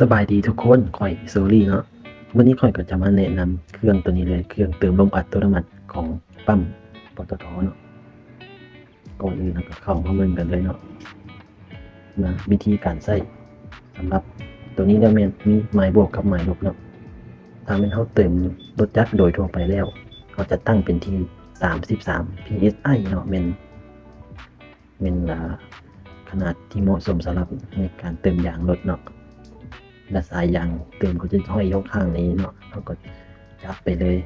สบายดีทุกคนข่อยโซลี่เนาะ วันนี้ข่อยก็จะมาแนะนำเครื่องตัวนี้เลย เครื่องเติมลมอัดตโนมัติของปั๊มปตทเนาะ ก่อนอื่นเราก็เข้ามาเมืองกันเลยเนาะนะวิธีการใช้สำหรับตัวนี้ได้แมนมีหมายบวกกับหมายลบเนาะถ้าเป็นเขาเติมรถจักรโดยทั่วไปแล้ว เขาจะตั้งเป็นที่ 33 psi เนาะเป็นเป็นขนาดที่เหมาะสมสำหรับในการเติมยางรถเนาะ และสายยางเติมก็จะห้อยยกข้างนี้เนาะเราก็จับไปเลย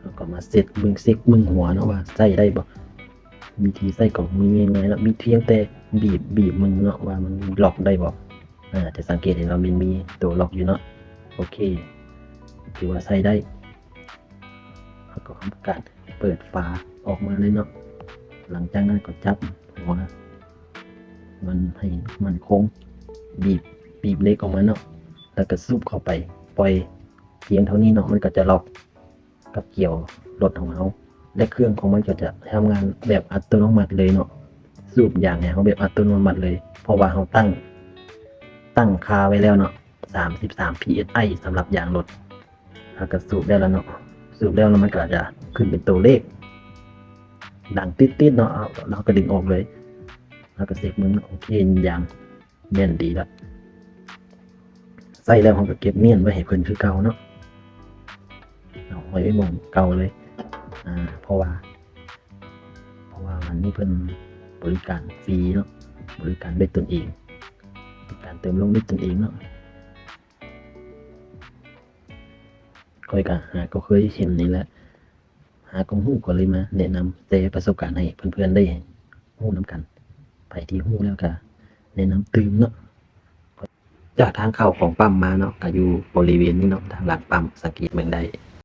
แล้วก็มาเสร็จบึงซิกบึงหัวเนาะว่าใส่ได้บ่วิธีใส่ก็มียังไงแล้วมีเพียงแต่บีบบีบมึงเนาะว่ามันล็อกได้บ่อ่าจะสังเกตเห็นเรามันมีตัวล็อกอยู่เนาะโอเคถือว่าใส่ได้แล้วก็ทำการเปิดฝาออกมาเลยเนาะหลังจากนั้นก็จับหัว มันให้มันโค้งบีบบีบเล็กออกมาเนาะแล้วก็ซุบเข้าไปปล่อยเพียงเท่านี้เนาะมันก็จะล็อกกับเกี่ยวรถของเขาและเครื่องของมันก็จะทำงานแบบอัตโนมัติเลยเนาะสูบอย่างเนี่ยเขาแบบอัตโนมัติเลย เพราะว่าเขาตั้ง ตั้งคาไว้แล้วเนาะ33 psi สำหรับยางรถแล้วก็สูบได้แล้วเนาะสูบแล้วแล้วมันก็จะขึ้นเป็นตัวเลข ดังติดๆเนาะเราก็ดึงออกเลย แล้วก็เสกมึงโอเคอย่างแม่นดีละใส่แล้วผมก็เก็บเมียนไว้ให้เพิ่นคือเก่าเนาะเอาไว้ไว้หมองเก่าเลยอ่าเพราะว่า เพราะว่ามันนี่เพิ่นบริการฟรีเนาะบริการด้วยตนเองบริการเติมลงด้วยตนเองเนาะค่อยกะหาก็เคยเห็นนี่แหละหากงหูก็เลยมาแนะนำแต่ประสบการณ์ให้เพื่อนๆได้หูน้ำกัน ไปที่หูแล้วก็แนะนำตื่มเนาะจากทางเข้าของปั๊มมาเนาะก็อยู่บริเวณนี้เนาะทางหลังปั๊มสังเกตเมืองได้